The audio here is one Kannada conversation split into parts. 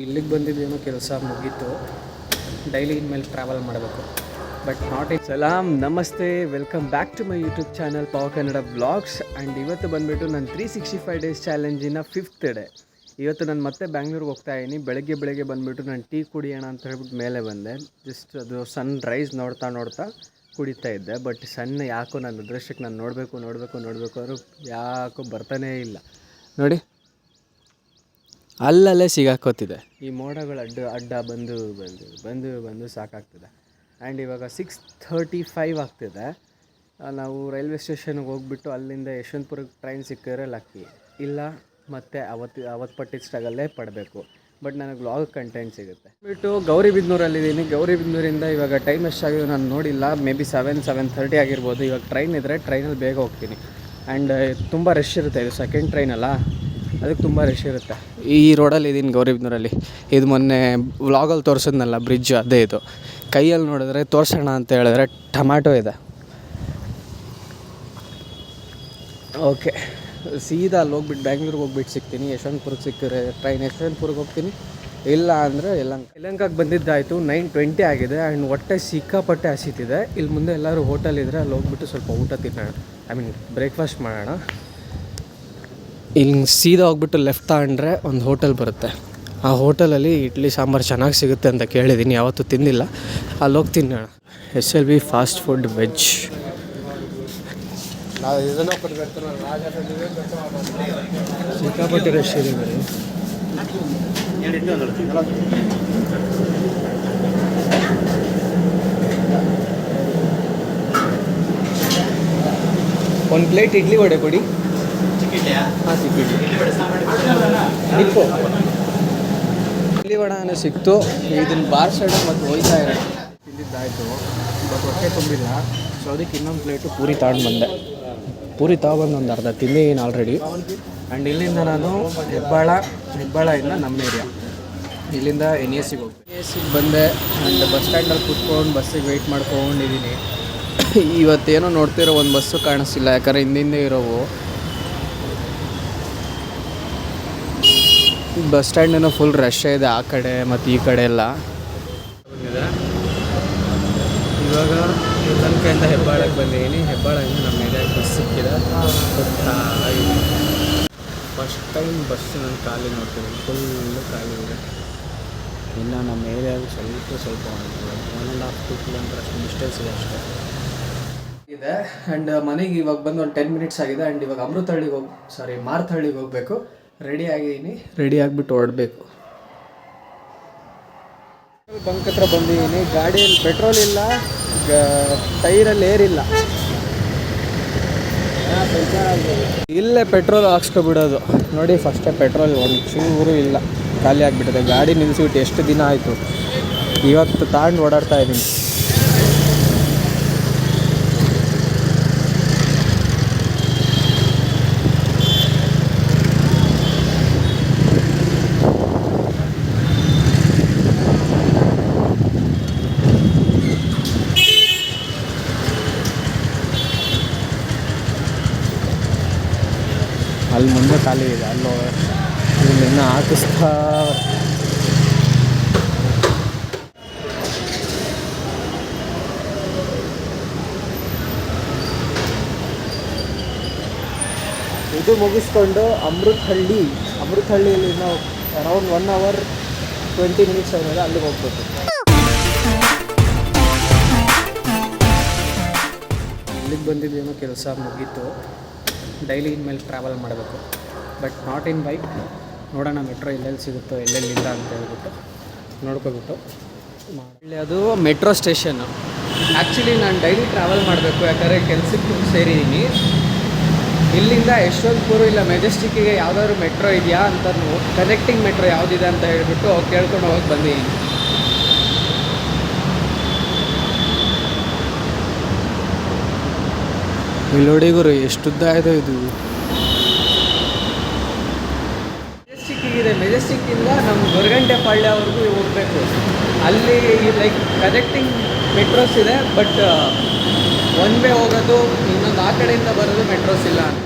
ಇಲ್ಲಿಗೆ ಬಂದಿದ್ದೇನೋ ಕೆಲಸ ಮುಗೀತು. ಡೈಲಿ ಇನ್ಮೇಲೆ ಟ್ರಾವೆಲ್ ಮಾಡಬೇಕು. ಬಟ್ ನಾಟ್ ಇಟ್ ಸಲಾಮ್ ನಮಸ್ತೆ. Welcome back to my YouTube channel power Kannada blogs and ಇವತ್ತು ಬಂದುಬಿಟ್ಟು ನಾನು ತ್ರೀ ಸಿಕ್ಸ್ಟಿ ಫೈವ್ ಡೇಸ್ ಚಾಲೆಂಜಿನ ಫಿಫ್ತ್ ಡೇ ಇವತ್ತು ನಾನು ಮತ್ತೆ ಬ್ಯಾಂಗ್ಳೂರಿಗೆ ಹೋಗ್ತಾ ಇದ್ದೀನಿ ಬೆಳಗ್ಗೆ ಬೆಳಗ್ಗೆ ಬಂದುಬಿಟ್ಟು ನಾನು ಟೀ ಕುಡಿಯೋಣ ಅಂತ ಹೇಳ್ಬಿಟ್ಟು ಮೇಲೆ ಬಂದೆ. ಜಸ್ಟ್ ಅದು ಸನ್ ರೈಸ್ ನೋಡ್ತಾ ನೋಡ್ತಾ ಕುಡಿತಾ ಇದ್ದೆ. ಬಟ್ ಸಣ್ಣ ಯಾಕೋ ನನ್ನ ಅದೃಷ್ಟಕ್ಕೆ ನಾನು ನೋಡಬೇಕು ನೋಡಬೇಕು ನೋಡಬೇಕು ಅವರು ಯಾಕೋ ಬರ್ತಾನೇ ಇಲ್ಲ. ನೋಡಿ. ಅಲ್ಲಲ್ಲೇ ಸಿಗಾಕೋತಿದೆ ಈ ಮೋಡಗಳು ಅಡ್ಡ ಅಡ್ಡ ಬಂದು ಬಂದು ಬಂದು ಬಂದು ಸಾಕಾಗ್ತಿದೆ. ಆ್ಯಂಡ್ ಇವಾಗ ಸಿಕ್ಸ್ ಥರ್ಟಿ ಫೈವ್ ಆಗ್ತಿದೆ ನಾವು ರೈಲ್ವೆ ಸ್ಟೇಷನ್ಗೆ ಹೋಗ್ಬಿಟ್ಟು ಅಲ್ಲಿಂದ ಯಶವಂತಪುರಕ್ಕೆ ಟ್ರೈನ್ ಸಿಕ್ಕಿದ್ರೆ ಲಕ್ಕಿ ಇಲ್ಲ, ಮತ್ತೆ ಅವತ್ತು ಅವತ್ತು ಪಟ್ಟಿ ಸ್ಟಾಗಲ್ಲೇ ಪಡಬೇಕು. ಬಟ್ ನನಗೆ ಲಾಗ್ ಕಂಟೆಂಟ್ ಸಿಗುತ್ತೆ. ಬಿಟ್ಟು ಗೌರಿಬಿದ್ನೂರಲ್ಲಿದ್ದೀನಿ ಗೌರಿಬಿದ್ನೂರಿಂದ ಇವಾಗ ಟೈಮ್ ಎಷ್ಟಾಗಿದೆ ನಾನು ನೋಡಿಲ್ಲ. May be seven seven thirty ಆಗಿರ್ಬೋದು. ಇವಾಗ ಟ್ರೈನ್ ಇದ್ದರೆ ಟ್ರೈನಲ್ಲಿ ಬೇಗ ಹೋಗ್ತೀನಿ. ಆ್ಯಂಡ್ ತುಂಬ ರಶ್ ಇರುತ್ತೆ. ಇದು ಸೆಕೆಂಡ್ ಟ್ರೈನ್ ಅಲ್ಲ. ಅದಕ್ಕೆ ತುಂಬ ರಶ್ ಇರುತ್ತೆ. ಈ ರೋಡಲ್ಲಿ ಇದ್ದೀನಿ ಗೌರಿಬಿದನೂರಲ್ಲಿ ಇದು ಮೊನ್ನೆ ವ್ಲಾಗಲ್ಲಿ ತೋರಿಸಿದ್ನಲ್ಲ ಬ್ರಿಡ್ಜ್ ಅದೇ ಇದು. ಕೈಯಲ್ಲಿ ನೋಡಿದ್ರೆ ತೋರಿಸೋಣ ಅಂತ ಹೇಳಿದ್ರೆ ಟಮ್ಯಾಟೊ ಇದೆ. ಓಕೆ ಸೀದಾ ಅಲ್ಲಿ ಹೋಗ್ಬಿಟ್ಟು ಬ್ಯಾಂಗ್ಳೂರಿಗೆ ಹೋಗ್ಬಿಟ್ಟು ಸಿಗ್ತೀನಿ. ಯಶವಂತಪುರಕ್ಕೆ ಸಿಕ್ಕಿದ್ರೆ ಟ್ರೈನ್ ಯಶವಂತಪುರಕ್ಕೆ ಹೋಗ್ತೀನಿ. ಇಲ್ಲ ಅಂದರೆ ಯಲಂಕ ಯಲಂಕಾಗೆ ಬಂದಿದ್ದಾಯಿತು ನೈನ್ ಟ್ವೆಂಟಿ ಆಗಿದೆ ಆ್ಯಂಡ್ ಹೊಟ್ಟೆ ಸಿಕ್ಕಾಪಟ್ಟೆ ಹಸಿತಿದೆ. ಇಲ್ಲಿ ಮುಂದೆ ಎಲ್ಲರೂ ಹೋಟೆಲ್ ಇದ್ದರೆ ಅಲ್ಲಿ ಹೋಗ್ಬಿಟ್ಟು ಸ್ವಲ್ಪ ಊಟ ತಿನ್ನೋಣ. ಐ ಮೀನ್ ಬ್ರೇಕ್ಫಾಸ್ಟ್ ಮಾಡೋಣ. ಇಲ್ಲಿ ಸೀದಾ ಹೋಗ್ಬಿಟ್ಟು ಲೆಫ್ಟ್ ತಗೊಂಡ್ರೆ ಒಂದು ಹೋಟೆಲ್ ಬರುತ್ತೆ. ಆ ಹೋಟೆಲಲ್ಲಿ ಇಡ್ಲಿ ಸಾಂಬಾರು ಚೆನ್ನಾಗಿ ಸಿಗುತ್ತೆ ಅಂತ ಕೇಳಿದ್ದೀನಿ ಯಾವತ್ತೂ ತಿಂದಿಲ್ಲ. ಅಲ್ಲಿ ಹೋಗಿ ತಿನ್ನೋಣ S L B fast food veg ಸಿಕ್ಕಾಪಟ್ಟೆ ರಶ್ ಇದೆ ಒಂದು ಪ್ಲೇಟ್ ಇಡ್ಲಿ ವಡೆ ಕೊಡಿ. ಡಿಪ್ಪು ಸಿಕ್ತು. ಇದನ್ನು ಬಾರ್ಸೋಣ ಮತ್ತು ಹೋಯ್ತಾ ಇರೋ ತಿಂದಿದ್ದಾಯಿತು ಬಟ್ ಹೊಟ್ಟೆ ತುಂಬಿಲ್ಲ. ಸೊ ಅದಕ್ಕೆ ಇನ್ನೊಂದು ಪ್ಲೇಟು ಪೂರಿ ತಗೊಂಡು ಬಂದೆ ಪೂರಿ ತಗೊಬಂದು ಒಂದು ಅರ್ಧ ತಿಂದಿದ್ದೀನಿ ಆಲ್ರೆಡಿ ಆ್ಯಂಡ್ ಇಲ್ಲಿಂದ ನಾನು ಹೆಬ್ಬಾಳ ಹೆಬ್ಬಾಳದಿಂದ ನಮ್ಮ ಏರಿಯಾ ಇಲ್ಲಿಂದ ಎನ್ ಎಸ್ ಸಿಗೆ ಹೋಗಿ ಎನ್ ಸಿಗೆ ಬಂದೆ. ಆ್ಯಂಡ್ ಬಸ್ ಸ್ಟ್ಯಾಂಡಲ್ಲಿ ಕೂತ್ಕೊಂಡು ಬಸ್ಸಿಗೆ ವೆಯ್ಟ್ ಮಾಡ್ಕೊಂಡಿದ್ದೀನಿ. ಇವತ್ತೇನೋ ನೋಡ್ತಿರೋ ಒಂದು ಬಸ್ಸು ಕಾಣಿಸ್ತಿಲ್ಲ. ಯಾಕಂದರೆ ಹಿಂದಿಂದೆ ಇರೋವು. ಬಸ್ ಸ್ಟ್ಯಾಂಡೇನೋ ಫುಲ್ ರಶ್ ಇದೆ ಆ ಕಡೆ ಮತ್ತು ಈ ಕಡೆ ಎಲ್ಲ. ಇವಾಗ ಯಲಹಂಕದಿಂದ ಹೆಬ್ಬಾಳಕ್ಕೆ ಬಂದಿದ್ದೀನಿ. ಹೆಬ್ಬಾಳದಿಂದ ನಮ್ಮ ಏರಿಯಾಗೆ ಬಸ್ ಸಿಕ್ಕಿದೆ. ಹೋಗ್ತಾ ಫಸ್ಟ್ ಟೈಮ್ ಬಸ್ ನಾನು ಖಾಲಿ ನೋಡ್ತೀನಿ ಫುಲ್ಲು ಖಾಲಿ ಇದೆ. ಇನ್ನು ನಮ್ಮ ಏರಿಯಾಗೆ ಸ್ವಲ್ಪ ಸ್ವಲ್ಪ one and half to kilometre ಅಷ್ಟು ಡಿಸ್ಟೆನ್ಸ್ ಇದೆ ಅಷ್ಟೇ. ಇದೆ. ಆ್ಯಂಡ್ ಮನೆಗೆ ಇವಾಗ ಬಂದು ಒಂದು ಟೆನ್ ಮಿನಿಟ್ಸ್ ಆಗಿದೆ. ಆ್ಯಂಡ್ ಇವಾಗ ಅಮೃತಹಳ್ಳಿಗೆ ಹೋಗಿ ಸಾರಿ ಮಾರ್ತಹಳ್ಳಿಗೆ ಹೋಗಬೇಕು. ರೆಡಿ ಆಗಿದ್ದೀನಿ. ರೆಡಿ ಆಗಿಬಿಟ್ಟು ಹೊರಡಬೇಕು ಬಂಕ್ ಹತ್ರ ಬಂದಿದ್ದೀನಿ. ಗಾಡಿಯಲ್ಲಿ ಪೆಟ್ರೋಲ್ ಇಲ್ಲ ಟೈರಲ್ಲಿ ಏರ್ ಇಲ್ಲ. ಇಲ್ಲೇ ಪೆಟ್ರೋಲ್ ಹಾಕ್ಸ್ಕೊಬಿಡೋದು. ನೋಡಿ ಫಸ್ಟೇ ಪೆಟ್ರೋಲ್ ಒಂದು ಚೂರು ಇಲ್ಲ. ಖಾಲಿ ಆಗಿಬಿಟ್ಟಿದೆ. ಗಾಡಿ ನಿಲ್ಲಿಸಿಬಿಟ್ಟು ಎಷ್ಟು ದಿನ ಆಯಿತು? ಇವತ್ತು ತಾಂಡ್ ಓಡಾಡ್ತಾ ಇದ್ದೀನಿ. ಅಲ್ಲಿ ಮುಂದೆ ಖಾಲಿ ಇದೆ. ಅಲ್ಲೋ ಇನ್ನು ಹಾಕಿಸ್ತಾ ಇದು ಮುಗಿಸ್ಕೊಂಡು ಅಮೃತಹಳ್ಳಿ, ಅಮೃತಹಳ್ಳಿಯಲ್ಲಿ ನಾವು around one hour twenty minutes ಆಗಿದೆ ಅಲ್ಲಿಗೆ ಹೋಗ್ಬೇಕು. ಅಲ್ಲಿಗೆ ಬಂದಿದ್ದೇನೋ ಕೆಲಸ ಮುಗೀತು. ಡೈಲಿ ಇನ್ಮೇಲೆ ಟ್ರಾವೆಲ್ ಮಾಡಬೇಕು. But not in bike. ನೋಡೋಣ ಮೆಟ್ರೋ ಎಲ್ಲೆಲ್ಲಿ ಸಿಗುತ್ತೋ ಎಲ್ಲೆಲ್ಲಿಲ್ಲ ಅಂತ ಹೇಳ್ಬಿಟ್ಟು ನೋಡ್ಕೊಬಿಟ್ಟು ಮಾಡಿ ಅದು ಮೆಟ್ರೋ ಸ್ಟೇಷನ್ನು ಆ್ಯಕ್ಚುಲಿ ನಾನು ಡೈಲಿ ಟ್ರಾವೆಲ್ ಮಾಡಬೇಕು, ಯಾಕಂದರೆ ಕೆಲಸಕ್ಕೆ ಸೇರಿದ್ದೀನಿ. ಇಲ್ಲಿಂದ ಯಶವಂತಪುರ ಇಲ್ಲ ಮೆಜೆಸ್ಟಿಕ್ಕಿಗೆ ಯಾವುದಾದ್ರು ಮೆಟ್ರೋ ಇದೆಯಾ ಅಂತ ಕನೆಕ್ಟಿಂಗ್ ಮೆಟ್ರೋ ಯಾವುದಿದೆ ಅಂತ ಹೇಳಿಬಿಟ್ಟು ಕೇಳ್ಕೊಂಡು ಹೋಗಿ ಬಂದಿದ್ದೀನಿ ಇಲ್ಲಿ ನೋಡಿ ಗುರು ಎಷ್ಟು ಉದ್ದ ಇದೆ ಇದು ಮೆಜೆಸ್ಟಿಕ್ ಇದೆ ಮೆಜೆಸ್ಟಿಕ್ಕಿಂದ ನಮ್ಮ ಗೊರಗಂಟೆ ಪಾಳ್ಯವರೆಗೂ ಹೋಗಬೇಕು. ಅಲ್ಲಿ ಲೈಕ್ ಕನೆಕ್ಟಿಂಗ್ ಮೆಟ್ರೋಸ್ ಇದೆ ಬಟ್ ಒನ್ ವೇ ಹೋಗೋದು, ಇನ್ನೊಂದು ಆ ಕಡೆಯಿಂದ ಬರೋದು ಮೆಟ್ರೋಸ್ ಇಲ್ಲ ಅಂತ.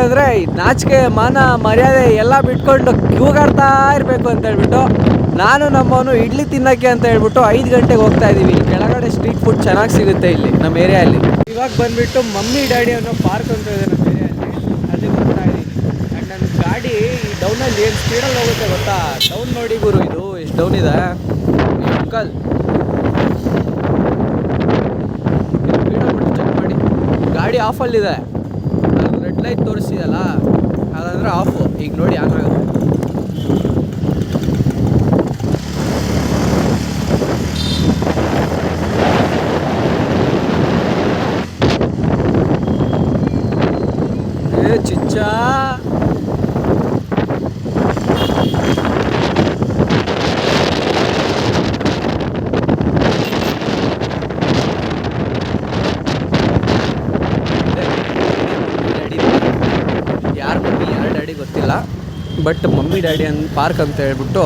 ಈ ನಾಚಿಕೆ, ಮಾನ, ಮರ್ಯಾದೆ ಎಲ್ಲ ಬಿಟ್ಕೊಂಡು ಕ್ಯೂಗಾಡ್ತಾ ಇರಬೇಕು ಅಂತ ಹೇಳ್ಬಿಟ್ಟು ನಾನು ನಮ್ಮವನು ಇಡ್ಲಿ ತಿನ್ನಕ್ಕೆ ಅಂತ ಹೇಳ್ಬಿಟ್ಟು ಐದು ಗಂಟೆಗೆ ಹೋಗ್ತಾ ಇದ್ದೀವಿ. ಕೆಳಗಡೆ ಸ್ಟ್ರೀಟ್ ಫುಡ್ ಚೆನ್ನಾಗಿ ಸಿಗುತ್ತೆ ಇಲ್ಲಿ, ನಮ್ಮ ಏರಿಯಲ್ಲಿ. ಇವಾಗ ಬಂದ್ಬಿಟ್ಟು ಮಮ್ಮಿ, ಡ್ಯಾಡಿ ಅನ್ನೋ ಪಾರ್ಕ್ ಅಂತ ಇದೆ ನಮ್ಮ ಏರಿಯಲ್ಲಿ. ಅಲ್ಲಿ ಬರ್ತಾ ಇದ್ದೀನಿ. ಆ್ಯಂಡ್ ನನ್ನ ಗಾಡಿ ಈ ಡೌನಲ್ಲಿ ಏನು ಸ್ಪೀಡಲ್ಲಿ ಹೋಗುತ್ತೆ ಗೊತ್ತಾ? ಡೌನ್ ನೋಡಿ ಗುರು ಇದು, ಎಷ್ಟು ಡೌನ್ ಇದೆ? ಅಂಕಲ್ ಗಾಡಿ ಆಫಲ್ಲಿದೆ ಅಲ್ಲಿ ರೆಡ್ ಲೈಟ್ ತೋರಿಸಿದಲ್ಲ ಅದಂದ್ರೆ ಆಫು ಈಗ ನೋಡಿ ಆನ್ ಆಗುತ್ತೆ. ಏ ಚಿಚ್ಚಾ ಯಾರ ಮಮ್ಮಿ ಯಾರ ಡ್ಯಾಡಿ ಗೊತ್ತಿಲ್ಲ but mummy, daddy and park ಅಂತ ಹೇಳ್ಬಿಟ್ಟು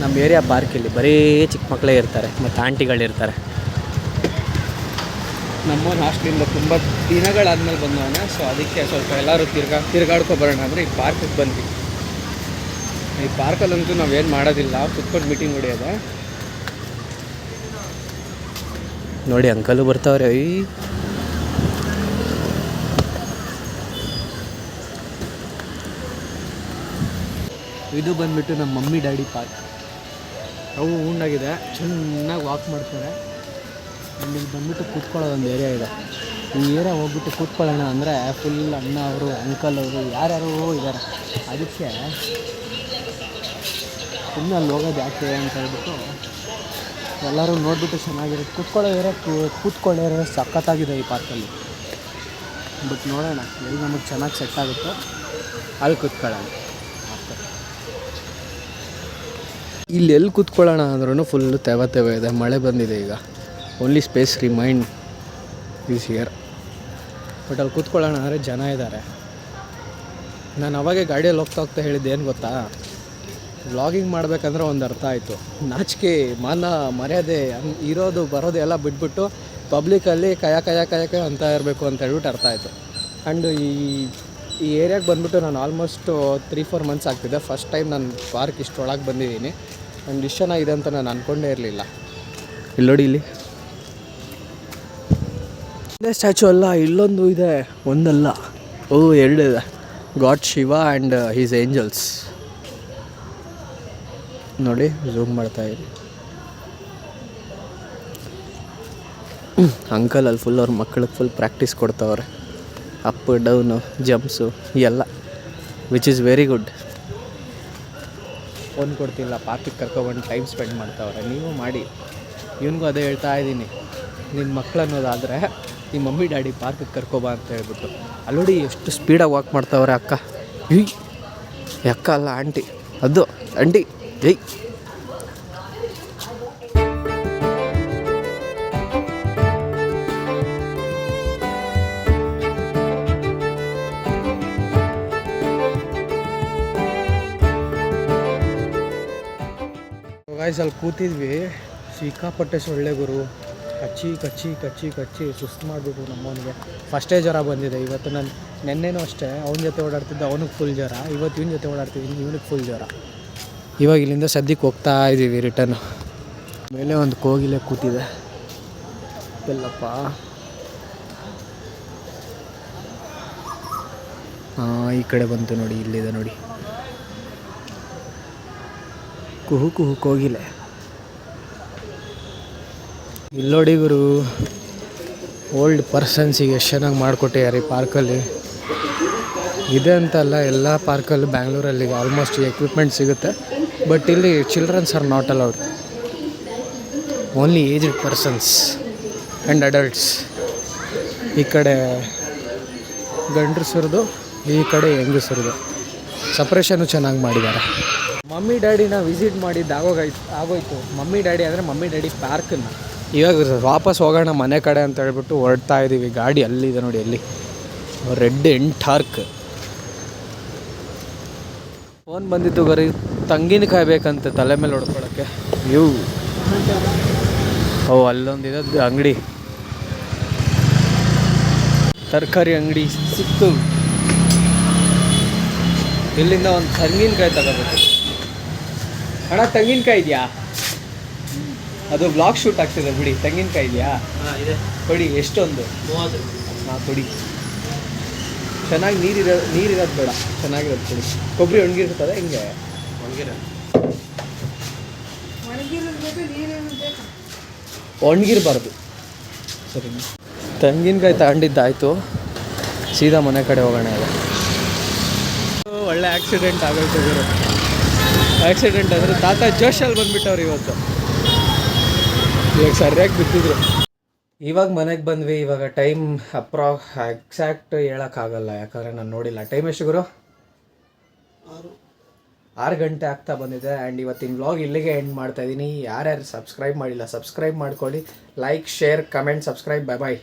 ನಮ್ಮ ಏರಿಯಾ ಪಾರ್ಕಲ್ಲಿ ಬರೀ ಚಿಕ್ಕ ಮಕ್ಕಳೇ ಇರ್ತಾರೆ, ಮತ್ತು ಆಂಟಿಗಳಿರ್ತಾರೆ ನಮ್ಮ ಹಾಸ್ಟ್ಲಿಂದ ತುಂಬ ದಿನಗಳಾದ್ಮೇಲೆ ಬಂದವನ ಸೊ ಅದಕ್ಕೆ ಸ್ವಲ್ಪ ಎಲ್ಲರೂ ತಿರ್ಗಾ, ತಿರ್ಗಾಡ್ಕೊ ಬರೋಣ ಅಂದರೆ ಈ ಪಾರ್ಕಿಗೆ ಬಂದ್ವಿ. ಈ ಪಾರ್ಕಲ್ಲಂತೂ ನಾವೇನು ಮಾಡೋದಿಲ್ಲ, ಕುತ್ಕೊಂಡು ಮೀಟಿಂಗ್ ಹೊಡಿಯೋದೆ. ನೋಡಿ, ಅಂಕಲು ಬರ್ತಾವ್ರೆ ಐ ಇದು ಬಂದ್ಬಿಟ್ಟು ನಮ್ಮ ಮಮ್ಮಿ, ಡ್ಯಾಡಿ ಪಾರ್ಕ್. ಅವು ಉಂಡಾಗಿದೆ, ಚೆನ್ನಾಗಿ ವಾಕ್ ಮಾಡ್ತಾರೆ. ಇಲ್ಲಿ ಬಂದ್ಬಿಟ್ಟು ಕೂತ್ಕೊಳ್ಳೋ ಒಂದು ಏರಿಯಾ ಇದೆ. ಈ ಏರಿಯಾ ಹೋಗ್ಬಿಟ್ಟು ಕೂತ್ಕೊಳ್ಳೋಣ ಅಂದರೆ ಫುಲ್ ಅಣ್ಣ ಅವರು ಅಂಕಲ್ ಅವರು, ಯಾರ್ಯಾರೋ ಇದ್ದಾರೆ ಅದಕ್ಕೆ ಸುಮ್ಮನೆ ಅಲ್ಲಿ ಹೋಗೋದು ಯಾಕೆ ಅಂತ ಹೇಳ್ಬಿಟ್ಟು ಎಲ್ಲರೂ ನೋಡಿಬಿಟ್ಟು ಚೆನ್ನಾಗಿರುತ್ತೆ ಕೂತ್ಕೊಳ್ಳೋ ಏರಿಯಾ ಕೂತ್ಕೊಳ್ಳೋ ಏರಿಯಾ ಸಖತ್ತಾಗಿದೆ ಈ ಪಾರ್ಕಲ್ಲಿ ಬಟ್ ನೋಡೋಣ, ಎಲ್ಲಿ ನಮಗೆ ಚೆನ್ನಾಗಿ ಸೆಟ್ ಆಗುತ್ತೋ ಅಲ್ಲಿ ಕೂತ್ಕೊಳ್ಳೋಣ ಅಷ್ಟೇ ಇಲ್ಲಿ ಎಲ್ಲಿ ಕೂತ್ಕೊಳ್ಳೋಣ ಅಂದ್ರೂ ಫುಲ್ಲು ತೆವ ತೆವ ಇದೆ. ಮಳೆ ಬಂದಿದೆ ಈಗ. Only space remained is here but ಅಲ್ಲಿ ಕೂತ್ಕೊಳ್ಳೋಣ ಅಂದರೆ ಜನ ಇದ್ದಾರೆ ನಾನು ಅವಾಗೆ ಗಾಡಿಯಲ್ಲಿ ಹೋಗ್ತಾ ಹೋಗ್ತಾ ಹೇಳಿದ್ದು ಏನು ಗೊತ್ತಾ? ವ್ಲಾಗಿಂಗ್ ಮಾಡಬೇಕಂದ್ರೆ ಒಂದು ಅರ್ಥ ಆಯಿತು. ನಾಚಿಕೆ, ಮಾನ, ಮರ್ಯಾದೆ ಇರೋದು, ಬರೋದು ಎಲ್ಲ ಬಿಟ್ಬಿಟ್ಟು ಪಬ್ಲಿಕಲ್ಲಿ ಕಯ ಕಯ ಕಯ ಕಯ ಅಂತ ಇರಬೇಕು ಅಂತ ಹೇಳ್ಬಿಟ್ಟು ಅರ್ಥ ಆಯಿತು. ಆ್ಯಂಡ್ ಈ ಈ ಏರಿಯಾಗೆ ಬಂದುಬಿಟ್ಟು ನಾನು ಆಲ್ಮೋಸ್ಟ್ ತ್ರೀ ಫೋರ್ ಮಂತ್ಸ್ ಆಗ್ತಿದೆ. ಫಸ್ಟ್ ಟೈಮ್ ನಾನು ಪಾರ್ಕ್ ಇಷ್ಟೊಳಗೆ ಬಂದಿದ್ದೀನಿ. ಆ್ಯಂಡ್ ಇಷ್ಟು ಚೆನ್ನಾಗಿದೆ ಅಂತ ನಾನು ಅಂದ್ಕೊಂಡೇ ಇರಲಿಲ್ಲ. ಇಲ್ಲಿ ನೋಡಿ ಇಲ್ಲಿ. ಒಂದೇ ಸ್ಟ್ಯಾಚು ಅಲ್ಲ, ಇಲ್ಲೊಂದು ಇದೆ. ಒಂದಲ್ಲ. ಓ ಎರಡಿದೆ God Shiva and his angels ನೋಡಿ ಝೂಮ್ ಮಾಡ್ತಾ ಇರಿ. ಅಂಕಲ್ ಅಲ್ಲಿ ಫುಲ್ ಅವ್ರ ಮಕ್ಕಳಿಗೆ ಫುಲ್ ಪ್ರಾಕ್ಟೀಸ್ ಕೊಡ್ತಾವ್ರೆ. ಅಪ್ ಡೌನು ಜಂಪ್ಸು ಎಲ್ಲ which is very good phone ಕೊಡ್ತಿಲ್ಲ, ಪಾರ್ಕಿಗೆ ಕರ್ಕೊಬಂದು ಟೈಮ್ ಸ್ಪೆಂಡ್ ಮಾಡ್ತಾವ್ರೆ. ನೀವು ಮಾಡಿ. ಇವನಿಗೂ ಅದೇ ಹೇಳ್ತಾ ಇದ್ದೀನಿ. ನಿನ್ನ ಮಕ್ಳು ಅನ್ನೋದಾದರೆ ನಿಮ್ಮ ಮಮ್ಮಿ, ಡ್ಯಾಡಿ ಪಾರ್ಕಿಗೆ ಕರ್ಕೊಬಾ ಅಂತ ಹೇಳ್ಬಿಟ್ಟು. ಅಲ್ಲೋಡಿ, ಎಷ್ಟು ಸ್ಪೀಡಾಗಿ ವಾಕ್ ಮಾಡ್ತಾವ್ರೆ ಅಕ್ಕ. ಅಕ್ಕ ಅಲ್ಲ, ಆಂಟಿ. ಅದು, ಆಂಟಿ. ಏಯ್ ಗಾಯ್ಸ್ ಅಲ್ಲಿ ಕೂತಿದ್ವಿ. ಸಿಕ್ಕಾಪಟ್ಟೆ ಸೊಳ್ಳೆ ಗುರು. ಕಚ್ಚಿ ಕಚ್ಚಿ ಕಚ್ಚಿ ಕಚ್ಚಿ, ಸುಸ್ತು ಮಾಡಿಬಿಟ್ರು ನಮ್ಮವನಿಗೆ. ಫಸ್ಟೇ ಜ್ವರ ಬಂದಿದೆ. ಇವತ್ತು ನಾನು ನೆನ್ನೆನೂ ಅಷ್ಟೇ, ಅವನ ಜೊತೆ ಓಡಾಡ್ತಿದ್ದೆ ಅವನಿಗೆ ಫುಲ್ ಜ್ವರ. ಇವತ್ತು ಇವನ ಜೊತೆ ಓಡಾಡ್ತಿದ್ದೀನಿ, ಇವನಿಗೆ ಫುಲ್ ಜ್ವರ. ಇವಾಗ ಇಲ್ಲಿಂದ ಸದ್ಯಕ್ಕೆ ಹೋಗ್ತಾ ಇದ್ದೀವಿ ರಿಟರ್ನ್ ಮೇಲೆ ಒಂದು ಕೋಗಿಲೆ ಕೂತಿದೆ. ಎಲ್ಲಪ್ಪ. ಈ ಕಡೆ ಬಂತು ನೋಡಿ, ಇಲ್ಲಿದೆ ನೋಡಿ. ಕುಹು ಕುಹು ಕೋಗಿಲೆ. ಇಲ್ಲೋಡಿ ಗುರು ಓಲ್ಡ್ ಪರ್ಸನ್ಸಿಗೆ ಎಷ್ಟು ಚೆನ್ನಾಗಿ ಮಾಡಿಕೊಟ್ಟಿದ್ದಾರೆ ಈ ಪಾರ್ಕಲ್ಲಿ. ಇದೆ ಅಂತಲ್ಲ, ಎಲ್ಲ ಪಾರ್ಕಲ್ಲೂ ಬ್ಯಾಂಗ್ಳೂರಲ್ಲಿ ಆಲ್ಮೋಸ್ಟ್ ಎಕ್ವಿಪ್ಮೆಂಟ್ ಸಿಗುತ್ತೆ. ಬಟ್ ಇಲ್ಲಿ childrens are not allowed only aged persons and adults ಈ ಕಡೆ ಗಂಡಸರದು ಈ ಕಡೆ ಹೆಂಗಸರದು ಸಪ್ರೇಷನು ಚೆನ್ನಾಗಿ ಮಾಡಿದ್ದಾರೆ. ಮಮ್ಮಿ ಡ್ಯಾಡಿನ ವಿಸಿಟ್ ಮಾಡಿದ್ದು ಆಗೋಗಾಯ್ತು ಆಗೋಯ್ತು. ಮಮ್ಮಿ ಡ್ಯಾಡಿ ಅಂದರೆ ಮಮ್ಮಿ ಡ್ಯಾಡಿ ಪಾರ್ಕನ್ನು ಇವಾಗ ವಾಪಸ್ ಹೋಗೋಣ ಮನೆ ಕಡೆ ಅಂತ ಹೇಳ್ಬಿಟ್ಟು ಹೊರಡ್ತಾ ಇದ್ದೀವಿ ಗಾಡಿ ಅಲ್ಲಿದೆ ನೋಡಿ, ಅಲ್ಲಿ. ರೆಡ್ ಎಂಟಾರ್ಕ್ ಫೋನ್ ಬಂದಿತ್ತು ಬರೀ ತಂಗಿನಕಾಯಿ ಬೇಕಂತೆ ತಲೆ ಮೇಲೆ ಹೊಡ್ಕೊಳಕ್ಕೆ. ಇವು ಓ ಅಲ್ಲೊಂದು ಇರೋದು ಅಂಗಡಿ. ತರಕಾರಿ ಅಂಗಡಿ ಸಿಕ್ತು. ಇಲ್ಲಿಂದ ಒಂದು ತೆಂಗಿನಕಾಯಿ ತಗೋಬೇಕು. ಅಣ್ಣ ತೆಂಗಿನಕಾಯಿ ಇದೆಯಾ? ಅದು ಬ್ಲಾಗ್ ಶೂಟ್ ಆಗ್ತಿದೆ ಬಿಡಿ ತೆಂಗಿನಕಾಯಿ ಇದೆಯಾ? ಇದೆ. ಕೊಡಿ ಎಷ್ಟೊಂದು? ಹಾಂ ಕೊಡಿ. ಚೆನ್ನಾಗಿ ನೀರಿರೋ ನೀರಿರೋದು ಬೇಡ ಚೆನ್ನಾಗಿರೋದು ಕೊಡಿ. ಕೊಬ್ಬರಿ ಒಣಗಿರ್ತದೆ ಹಿಂಗೆ? ಒಣಗಿರ. ಒಣಗಿರಬಾರ್ದು. ಸರಿ ತೆಂಗಿನಕಾಯಿ ತಗೊಂಡಿದ್ದಾಯ್ತು. ಸೀದಾ ಮನೆ ಕಡೆ ಹೋಗೋಣ ಒಳ್ಳೆ ಆಕ್ಸಿಡೆಂಟ್ ಆಗೋಯ್ತು ಗುರು ಆಕ್ಸಿಡೆಂಟ್ ಅಂದರೆ ತಾತ ಜೋಶಲ್ಲಿ ಬಂದ್ಬಿಟ್ಟವ್ರು ಇವತ್ತು. ಇವಾಗ ಸರಿಯಾಗಿ ಬಿದ್ದಿದ್ರು. ಇವಾಗ ಮನೆಗೆ ಬಂದ್ವಿ ಇವಾಗ ಟೈಮ್ ಅಪ್ರಾ ಎಕ್ಸಾಕ್ಟ್ ಹೇಳೋಕ್ಕಾಗಲ್ಲ ಯಾಕಂದರೆ ನಾನು ನೋಡಿಲ್ಲ. ಟೈಮ್ ಎಷ್ಟು ಗುರು? ಆರು. ಗಂಟೆ ಆಗ್ತಾ ಬಂದಿದೆ ಆ್ಯಂಡ್ ಇವತ್ತಿನ ವ್ಲಾಗ್ ಇಲ್ಲಿಗೆ ಎಂಡ್ ಮಾಡ್ತಾ ಇದ್ದೀನಿ ಯಾರ್ಯಾರು ಸಬ್ಸ್ಕ್ರೈಬ್ ಮಾಡಿಲ್ಲ ಸಬ್ಸ್ಕ್ರೈಬ್ ಮಾಡ್ಕೊಳ್ಳಿ. Like share comment subscribe bye bye